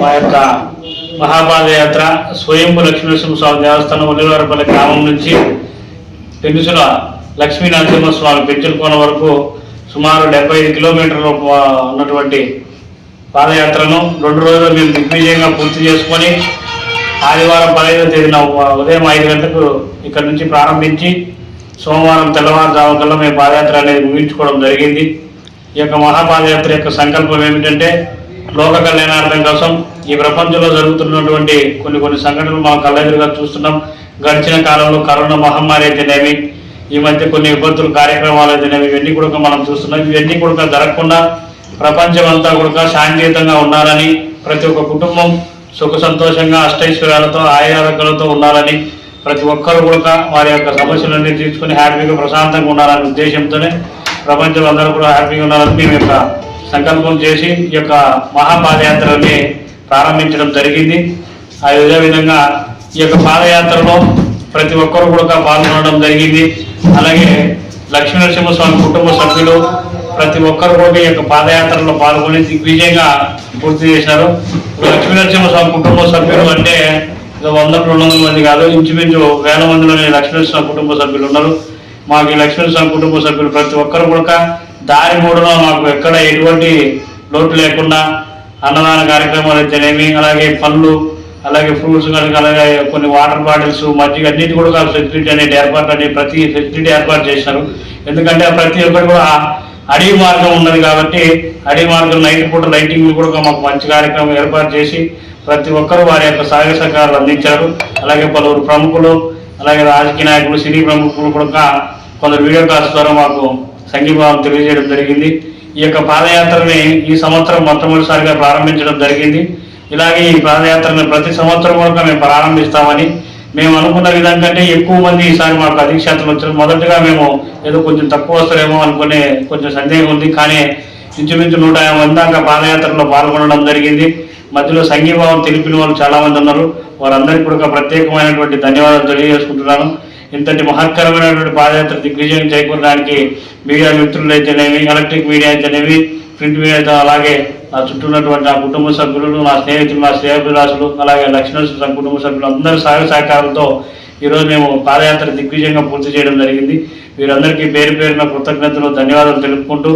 మా యొక్క మహాపాదయాత్ర స్వయంభు లక్ష్మీనరసింహస్వామి దేవస్థానం ఉల్లివారపల్లి గ్రామం నుంచి పెనుసుల లక్ష్మీనరసింహ స్వామి పెంచులకోన వరకు సుమారు డెబ్బై ఐదు కిలోమీటర్లు ఉన్నటువంటి పాదయాత్రను రెండు రోజులు మేము దిగ్విజయంగా పూర్తి చేసుకొని ఆదివారం పదహైదో తేదీన ఉదయం ఐదు గంటలకు ఇక్కడ నుంచి ప్రారంభించి సోమవారం తెల్లవారుజాముకల్లా మేము పాదయాత్ర అనేది ముగించుకోవడం జరిగింది. ఈ యొక్క మహాపాదయాత్ర యొక్క సంకల్పం ఏమిటంటే లోక కళ్యాణార్థం కోసం ఈ ప్రపంచంలో జరుగుతున్నటువంటి కొన్ని కొన్ని సంఘటనలు మనం కళ్ళెదురుగా చూస్తున్నాం. గడిచిన కాలంలో కరోనా మహమ్మారి అయితేనేమి ఈ మధ్య కొన్ని విపత్తులు కార్యక్రమాలు అయితేనేమి ఇవన్నీ కూడా మనం చూస్తున్నాం. ఇవన్నీ కూడా జరగకుండా ప్రపంచం అంతా కూడా శాంతియుతంగా ఉండాలని ప్రతి ఒక్క కుటుంబం సుఖ సంతోషంగా అష్టైశ్వర్యాలతో ఆయారోగ్యాలతో ఉండాలని ప్రతి ఒక్కరు కూడా వారి యొక్క సమస్యలన్నీ తీసుకుని హ్యాపీగా ప్రశాంతంగా ఉండాలనే ఉద్దేశంతోనే ప్రపంచం అందరూ కూడా హ్యాపీగా ఉండాలని మేము యొక్క సంకల్పం చేసి ఈ యొక్క మహాపాదయాత్రని ప్రారంభించడం జరిగింది. అదే విధంగా ఈ యొక్క పాదయాత్రలో ప్రతి ఒక్కరు కూడా పాల్గొనడం జరిగింది. అలాగే లక్ష్మీ నరసింహస్వామి కుటుంబ సభ్యులు ప్రతి ఒక్కరు కూడా ఈ యొక్క పాదయాత్రలో పాల్గొని దిగ్విజయంగా పూర్తి చేశారు. ఇప్పుడు లక్ష్మీ నరసింహస్వామి కుటుంబ సభ్యులు అంటే వంద రెండు వందల మంది కాదు ఇంచుమించు వేల మందిలోనే లక్ష్మీ నరసింహ కుటుంబ సభ్యులు ఉన్నారు. మాకు ఈ లక్ష్మీ నరసింహ కుటుంబ సభ్యులు ప్రతి ఒక్కరు కూడా దారి మూడులో మాకు ఎక్కడ ఎటువంటి లోటు లేకుండా అన్నదాన కార్యక్రమాలు అయితేనేమి అలాగే పళ్ళు అలాగే ఫ్రూట్స్ కనుక అలాగే కొన్ని వాటర్ బాటిల్స్ మజ్జిగ అన్నిటి కూడా ఫెసిలిటీ అనేది ఏర్పాటు అనేది ప్రతి ఫెసిలిటీ ఏర్పాటు చేశారు. ఎందుకంటే ప్రతి ఒక్కరు కూడా అడవి మార్గం ఉన్నది కాబట్టి అడవి మార్గం నైట్ పూట లైటింగ్ కూడా మాకు మంచి కార్యక్రమం ఏర్పాటు చేసి ప్రతి ఒక్కరు వారి యొక్క సహాయ సహకారాలు అందించారు. అలాగే పలువురు ప్రముఖులు అలాగే రాజకీయ నాయకులు సినీ ప్రముఖులు కూడా కొందరు వీడియో కాల్స్ ద్వారా మాకు సంఘీభావం తెలియజేయడం జరిగింది. ఈ యొక్క పాదయాత్రని ఈ సంవత్సరం మొట్టమొదటిసారిగా ప్రారంభించడం జరిగింది. ఇలాగే ఈ పాదయాత్రని ప్రతి సంవత్సరం కూడా మేము ప్రారంభిస్తామని మేము అనుకున్న విధం కంటే ఎక్కువ మంది ఈసారి మాకు ప్రతీక్షాతలు వచ్చారు మొదటగా మేము ఏదో కొంచెం తక్కువ వస్తారేమో అనుకునే కొంచెం సందేహం ఉంది. కానీ ఇంచుమించు నూట యాభై మంది దాకా పాదయాత్రలో పాల్గొనడం జరిగింది. మధ్యలో సంఘీభావం తెలిపిన వాళ్ళు చాలామంది ఉన్నారు. వారందరికీ కూడా ఒక ప్రత్యేకమైనటువంటి ధన్యవాదాలు తెలియజేసుకుంటున్నాను. ఇంతటి మహత్తరమైనటువంటి పాదయాత్ర దిగ్విజయం చేకూరడానికి మీడియా మిత్రులు అయితేనేమి ఎలక్ట్రిక్ మీడియా అయితేనేమి ప్రింట్ మీడియాతో అలాగే నా చుట్టూ ఉన్నటువంటి నా కుటుంబ సభ్యులు నా స్నేహితులు నా శ్రేయభిలాసులు అలాగే లక్ష్మణ కుటుంబ సభ్యులు అందరూ సహాయ సహకారంతో ఈరోజు మేము పాదయాత్ర దిగ్విజయంగా పూర్తి చేయడం జరిగింది. వీరందరికీ పేరు పేరున కృతజ్ఞతలు ధన్యవాదాలు తెలుపుకుంటూ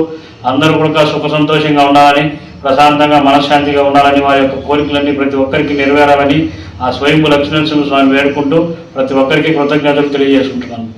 అందరూ కూడా సుఖ సంతోషంగా ఉండాలని ప్రశాంతంగా మనశ్శాంతిగా ఉండాలని వారి యొక్క కోరికలన్నీ ప్రతి ఒక్కరికి నెరవేరాలని ఆ స్వయంభు లక్ష్మీనరసింహ స్వామి వేడుకుంటూ ప్రతి ఒక్కరికి కృతజ్ఞతలు తెలియజేసుకుంటున్నాను.